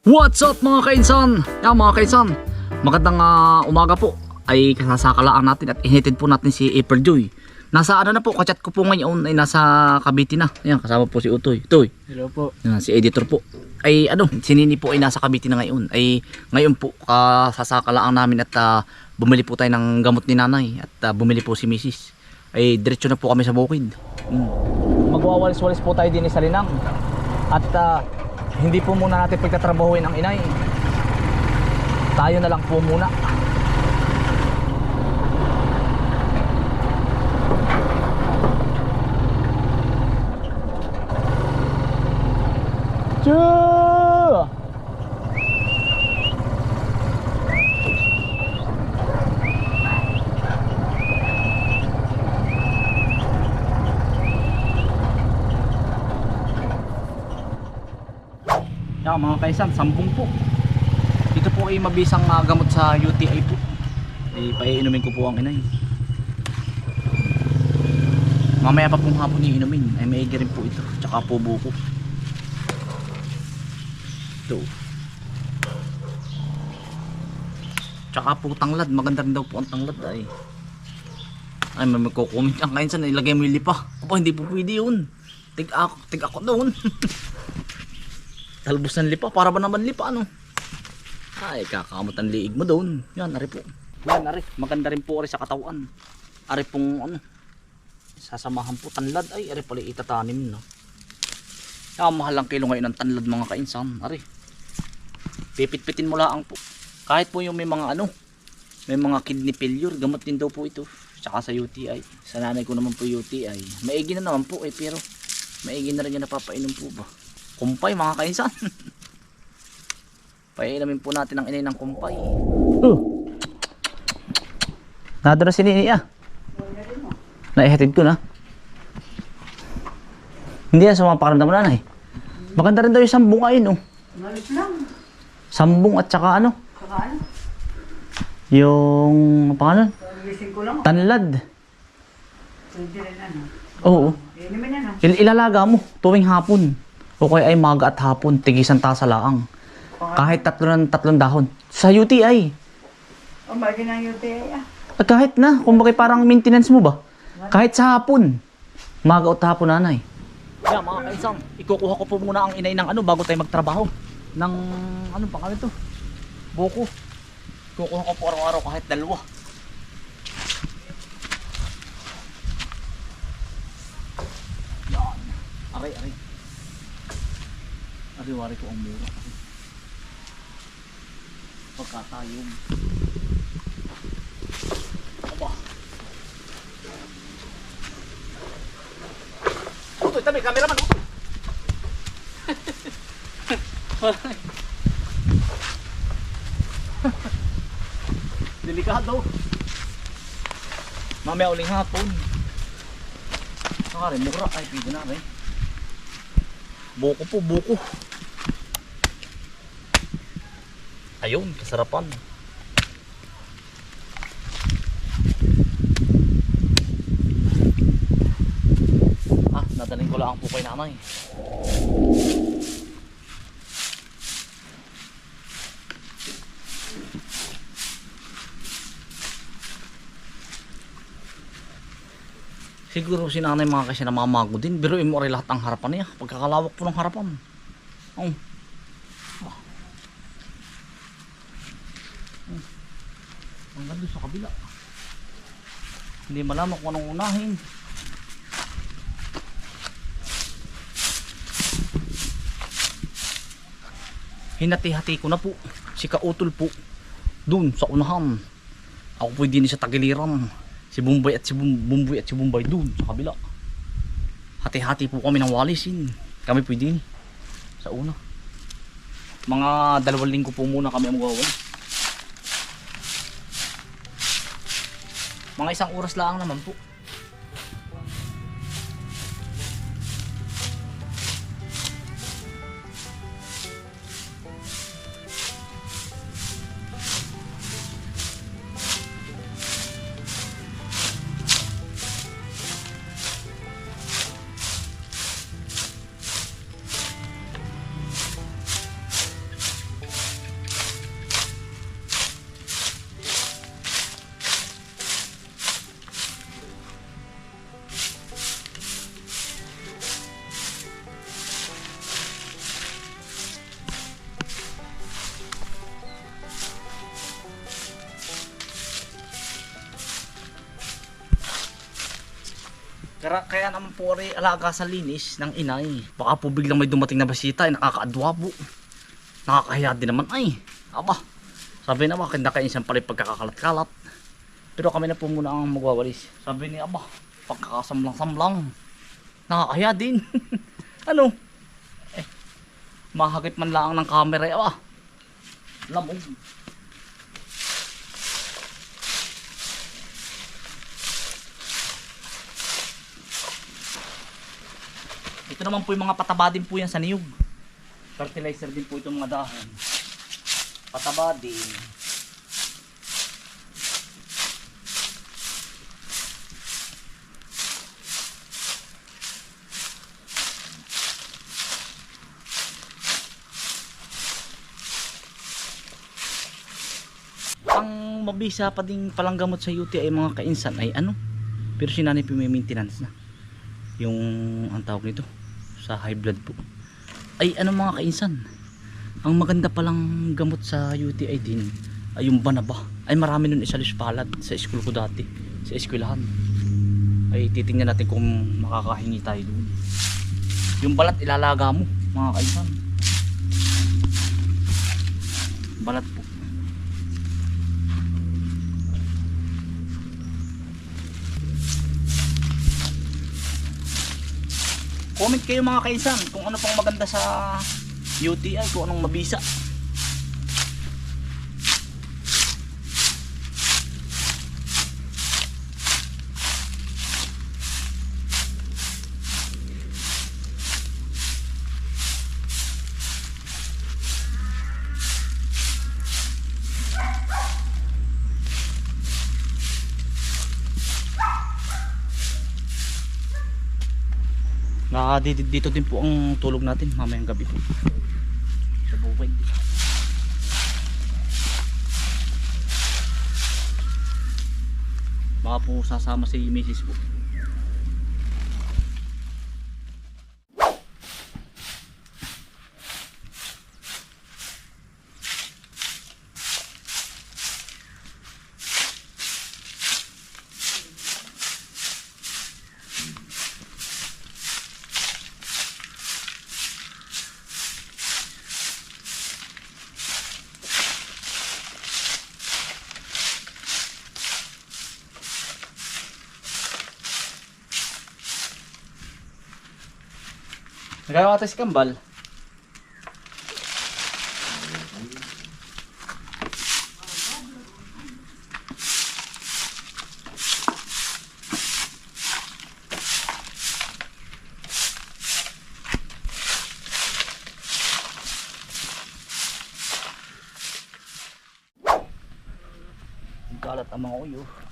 What's up mga kainsan? Yan mga kainsan, magandang ah, umaga po ay kasasakalaan natin at inhitin po natin si April Joy. Nasa ano na po, kachat ko po ngayon ay nasa Cavite na. Yan, kasama po si Utoy. Utoy, Hello po. yan, si editor po. Ay ano, si Nini po ay nasa Cavite na ngayon. Ay ngayon po kasasakalaan namin at ah, bumili po tayo ng gamot ni nanay at ah, bumili po si Mrs. Ay diretso na po kami sa bukid. Mm. Magwawalis-walis po tayo din sa Linang. At ah, hindi po muna natin pagtatrabahuin ang inay. Tayo na lang po muna. Choo! Yan mga kaisan, sampung po. Ito po ay mabisang uh, gamot sa UTI po. Ay paiinumin ko po ang inay. Mamaya pa pong hapon iinumin. Ay maigi rin po ito. Tsaka po buko. Ito. Tsaka po tanglad. Maganda rin daw po ang tanglad ay. Ay may magko-comment ang kainsan. Ilagay mo yung lipa. Aba hindi po pwede yun. Tig ako, tig ako doon. Talbos ng lipa, para ba naman lipa ano? Ay, kakamot ang liig mo doon. Yan, ari po. Yan, ari. Maganda rin po ari sa katawan. Ari pong ano, sasamahan po tanlad. Ay, ari pala itatanim no. Yan, mahal ang kilo ngayon ng tanlad mga kainsan. Ari. Pipit-pitin mo lang po. Kahit po yung may mga ano, may mga kidney failure, gamot din daw po ito. Tsaka sa UTI. Sa nanay ko naman po UTI. Maigi na naman po eh, pero maigi na rin yung napapainom po ba kumpay mga kainsan pailamin po natin ang inay ng kumpay. Uh. nado na si Nini ah. Naihatid ko na. Hindi yan sa mga pakaramdam mo nanay. Maganda rin daw yung sambong ayun oh. Lang. sambong at saka ano? Ano? yung pangalan? Tanlad. Ano. oo. Ano. Il- ilalaga mo tuwing hapon o kaya ay maga at hapon tigisan tasa laang kahit tatlo ng tatlong dahon sa UTI O, magi ng UTI ah. At kahit na, kumbaga parang maintenance mo ba? Kahit sa hapon. Maga o hapon nanay. Kaya mga kaisang, ikukuha ko po muna ang inay ng ano bago tayo magtrabaho. Ng ano pa kami to? Buko. Kukuha ko po araw-araw kahit dalawa. Yan. Aray, aray. Ari-wari ko ang mura. Pagkatayong. Aba. Utoy, tabi, cameraman. Utoy. Delikado. Mamaya uling hapon. Nakari, mura. Ay, pwede na rin. Buko po, buko. Ayun, kasarapan. Ah, nadaling ko lang po kay nanay. Siguro si nanay mga kasi namamago din. Pero mo rin lahat ang harapan niya. Pagkakalawak po ng harapan. Oh. Ah. Hmm. Ganda sa kabila. Hindi malaman kung anong unahin. Hinati-hati ko na po. Si Kautol po. Doon sa unahan. Ako po din sa tagiliran. Si Bumbay at si Bum Bumboy at si Bumbay doon sa kabila. Hati-hati po kami ng walisin. Kami po din sa una. Mga dalawang linggo po muna kami ang magwawalis. Mga isang oras lang naman po. Kaya, kaya naman po rin alaga sa linis ng inay. Baka po biglang may dumating na basita ay nakakaadwabo. Nakakahiya din naman ay. Aba, sabi na bakit nakainsan pala yung pagkakakalat-kalat. Pero kami na po muna ang magwawalis. Sabi ni Aba, pagkakasamlang-samlang. Nakakahiya din. ano? Eh, mahagip man lang ng camera. eh, Aba, lamog. Ito naman po yung mga pataba din po yan sa niyog. Fertilizer din po itong mga dahon. Pataba din. Ang mabisa pa din palang gamot sa UTI ay mga kainsan ay ano? Pero si nanay may maintenance na. Yung ang tawag nito sa high blood po. Ay ano mga kainsan? Ang maganda palang gamot sa UTI din ay yung banaba. Ay marami nun isa palad sa school ko dati. Sa eskwelahan. Ay titingnan natin kung makakahingi tayo doon. Yung balat ilalaga mo mga kainsan. Balat po. Comment kayo mga kaisan kung ano pang maganda sa UTI, kung anong mabisa. Na dito, dito din po ang tulog natin mamayang gabi po. Sa bukid. Baka po sasama si Mrs. po. Nagagawa tayo si Kambal. Kalat ang mga uyo.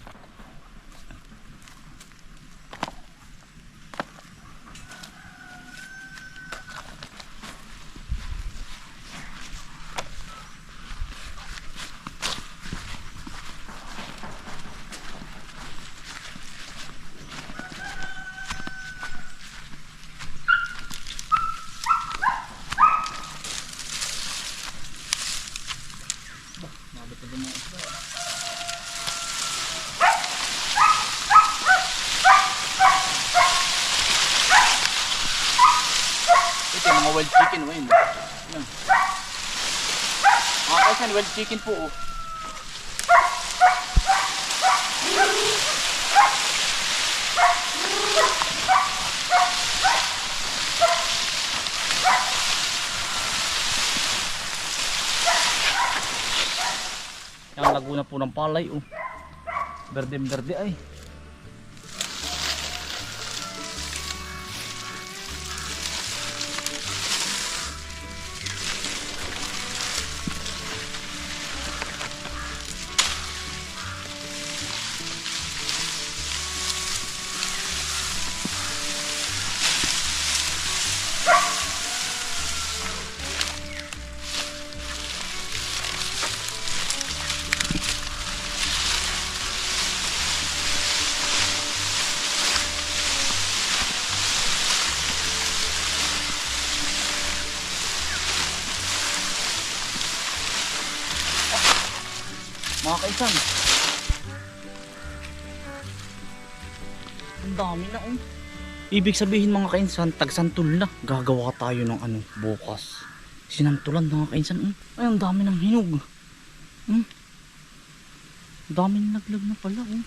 Mga wild chicken oh, yun. Yan. Mga kaisan, wild chicken po oh. Yung laguna po ng palay oh. Berde berde ay. Kaisan. Ang dami na oh. Ibig sabihin mga kainsan, tagsantol na. Gagawa tayo ng ano, bukas. Sinantulan mga kainsan. Hmm. Ay, ang dami ng hinog. Hmm. Ang dami naglag na pala. Hmm.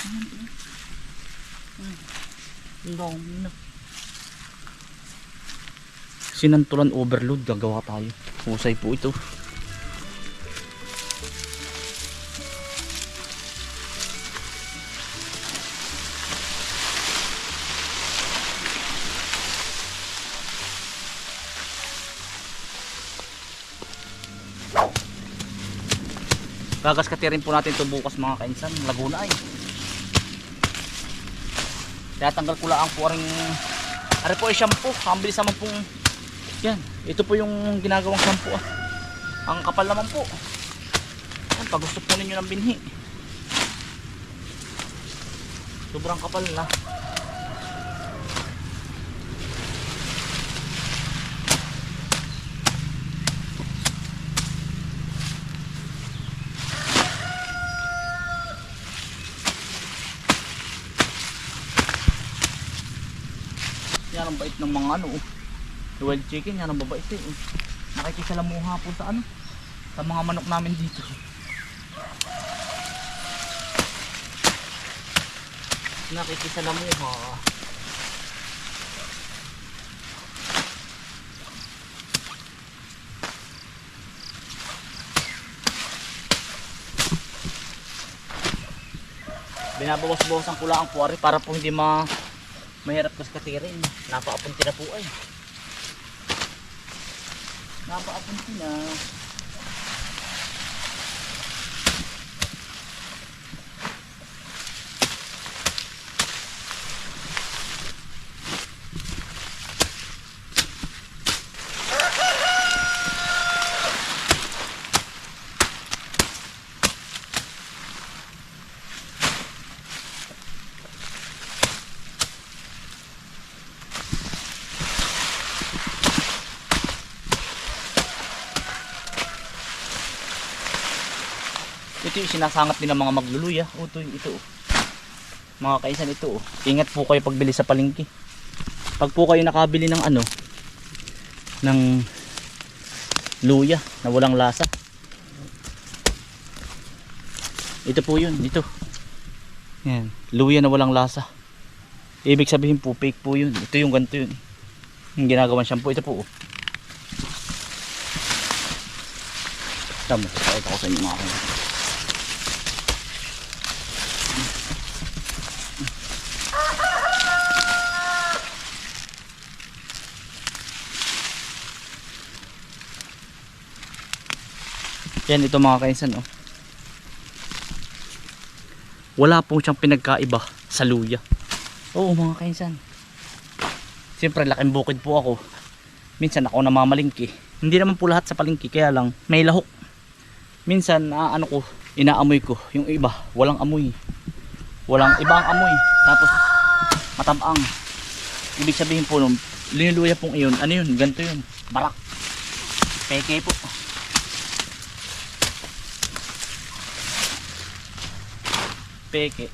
Ayan, oh. Hmm. Ang dami na. Sinantulan overload, gagawa tayo. Husay po ito. Gagaskatin po natin ito bukas mga kainsan. Laguna ay. Tinatanggal ko lang po rin. Ari po ay shampoo. Ang bilis naman pong. Yan. Ito po yung ginagawang shampoo. Ah. Ang kapal naman po. Yan, pag gusto po ninyo ng binhi. Sobrang kapal na. Yan ang bait ng mga ano. oh. Wild chicken, yan ang babait eh. Nakikisalamuha po sa ano. Sa mga manok namin dito. Nakikisalamuha. Binabawas-bawasan ko lang ang puwari para po hindi ma mahirap kas katirin. Napaapunti na po ay. Napaapunti na. Ito yung sinasangat din ng mga magluluya. O, ito, ito. oh. Mga kaisan ito. oh. Ingat po kayo pagbili sa palengke. Pag po kayo nakabili ng ano, ng luya na walang lasa. Ito po yun, ito. Yan, luya na walang lasa. Ibig sabihin po, fake po yun. Ito yung ganito yun. Yung ginagawa shampoo, ito po. Oh. Tama, ito ko sa inyo mga kaisan. Yan ito mga kainsan oh. Wala po siyang pinagkaiba sa luya. Oo mga kainsan. Siyempre laking bukid po ako. Minsan ako namamalingki. Hindi naman po lahat sa palingki kaya lang may lahok. Minsan ah, ano ko, inaamoy ko. Yung iba, walang amoy. Walang ibang amoy. Tapos matabang. Ibig sabihin po nung linuluya pong iyon, ano yun, ganito yun. Barak. Peke po. Peke.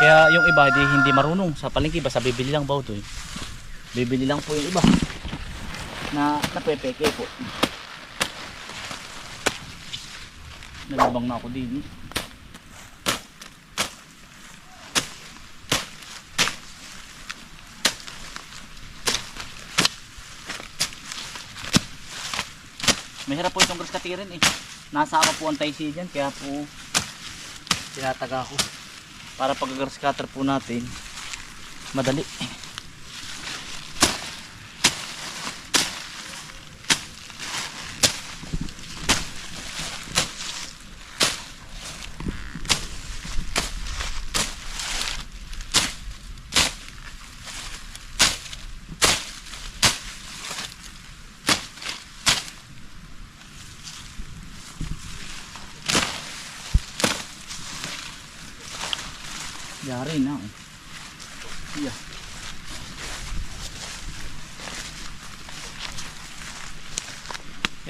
Kaya yung iba di hindi marunong sa palengke basta bibili lang ba ito eh. Bibili lang po yung iba na napepeke po. Nalabang na ako din. eh. Mahirap po itong grass katirin eh. Nasa ako po ang taisi dyan kaya po tinataga ko. Para pag grass cutter po natin madali.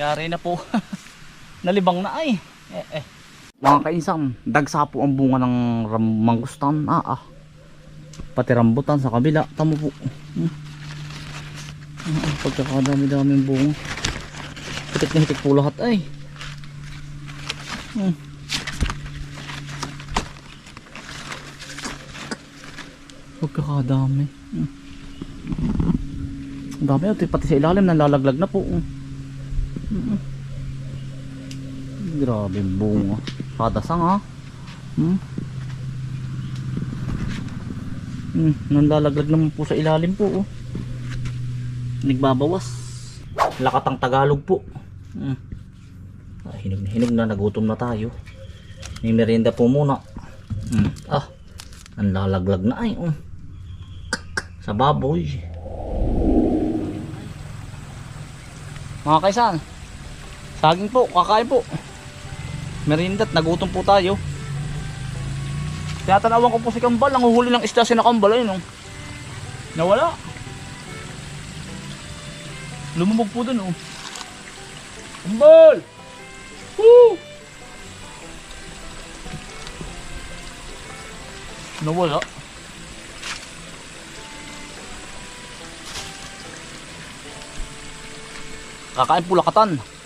Yari na po. Nalibang na ay. Eh, eh. Mga kainsan, dagsa po ang bunga ng mangustan. Ah, ah. Pati rambutan sa kabila. Tamo po. Hmm. Ah, Pagkakadami-daming bunga. Hitik na hitik po lahat ay. Hmm. Pagkakadami. Hmm. Ang dami ito, pati sa ilalim nalalaglag na po. Hmm. Grabe yung bunga. Kadasang ha. Hmm. Hmm, nalalaglag naman po sa ilalim po. Oh. Nagbabawas. Lakatang Tagalog po. Hmm. Ah, hinog na hinog na, nagutom na tayo. May merienda po muna. Hmm. Ah, ang lalaglag na ay. Oh. Sa baboy. Mga kaisan, saging po, kakain po. Merienda at nagutom po tayo. Tinatanawan ko po si Kambal, ang huli ng isda si na Kambal ayun oh. Nawala. Lumubog po dun oh. Kambal! Woo! Nawala. Kakain po lakatan.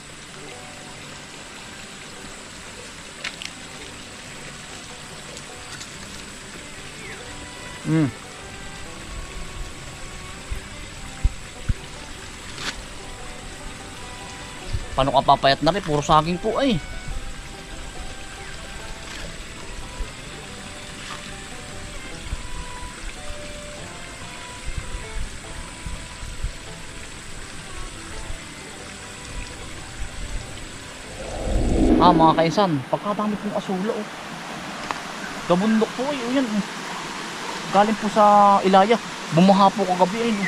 Mm. Paano ka papayat na rin? Puro saging po ay. Ah, mga kaisan, pagkadami pong asula oh. Gabundok po ay, yan oh. Galing po sa Ilaya. Bumaha po kagabi ay oh.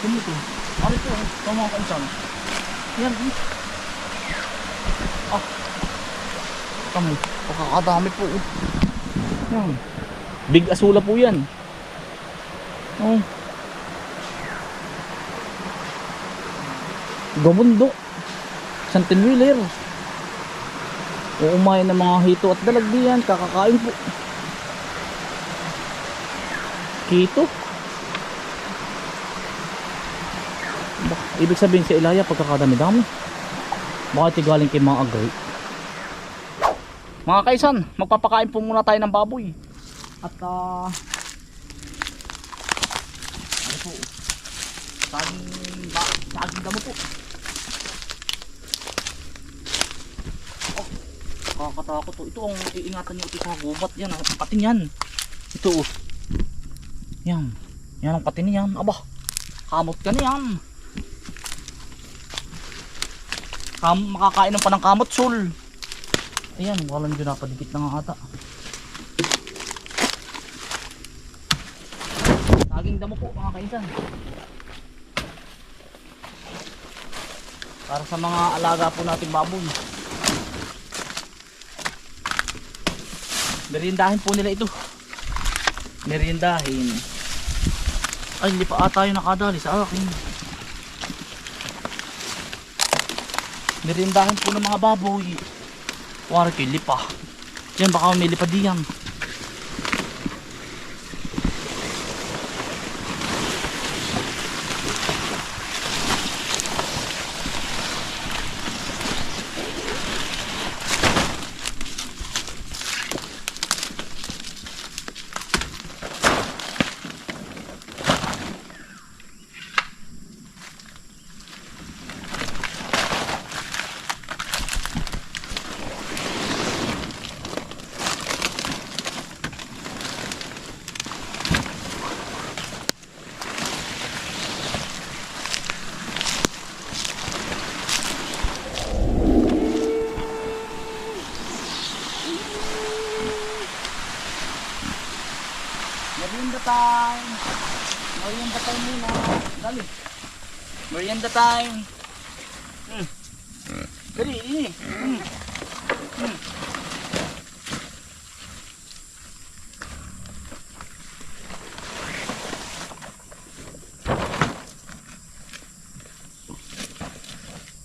Yan ito. Ano ito sa mga kaisan. Yan. Ah. Kamo, pagkakadami po. Yan. Big asula po yan. Oh. Gabundok. Santin wheeler. Uumayan ng mga hito at dalagdiyan, kakakain po. Ba- Ibig sabihin sa Ilaya pagkakadami-dami. Bakit galing kay mga agri? Mga kaisan, magpapakain po muna tayo ng baboy. At ah ano po? Saging ba, saging damo po. Nakakatakot to. Ito ang iingatan niyo ito sa gubat yan. Ang patin yan. Ito oh. Yan. Yan ang patin niyan. Aba. Kamot ka na yan. Kam makakainom pa ng kamot sul. Ayan. Walang dyan napadikit na nga ata. Saging damo po mga kaisan. Para sa mga alaga po nating baboy. Meriendahin po nila ito. Meriendahin. Ay, hindi pa ata yung nakadali sa akin. Meriendahin po ng mga baboy. Wari kayo, lipa. Diyan baka may lipa diyan. the time. Mm. Dali, ini. Mm. Mm.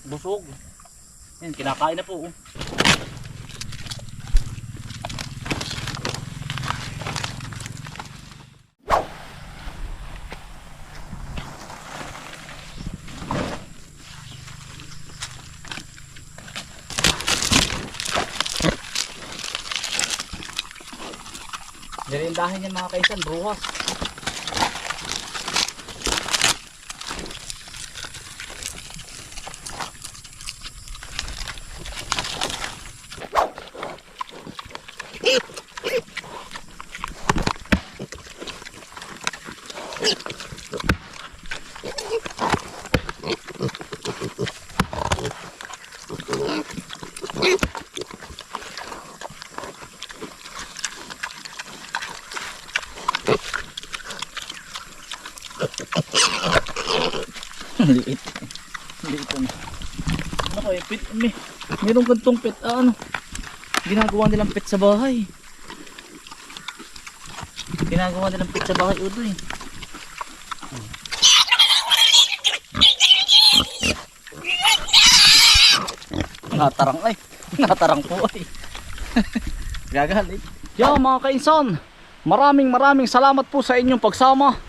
Busog. Yan, kinakain na po. Oh. Dirindahin yan mga kaisan, bukas. Liit. Liit ano. Ano kaya, pit, may, mayroong gantong pit, ah, ano, ginagawa nilang pit sa bahay. Ginagawa nilang pit sa bahay, udo eh. Natarang ay, natarang po ay. Gagalit. Yo mga kainsan, maraming maraming salamat po sa inyong pagsama.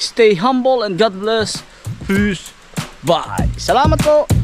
Stay humble and God bless. Peace. Bye. Salamat po.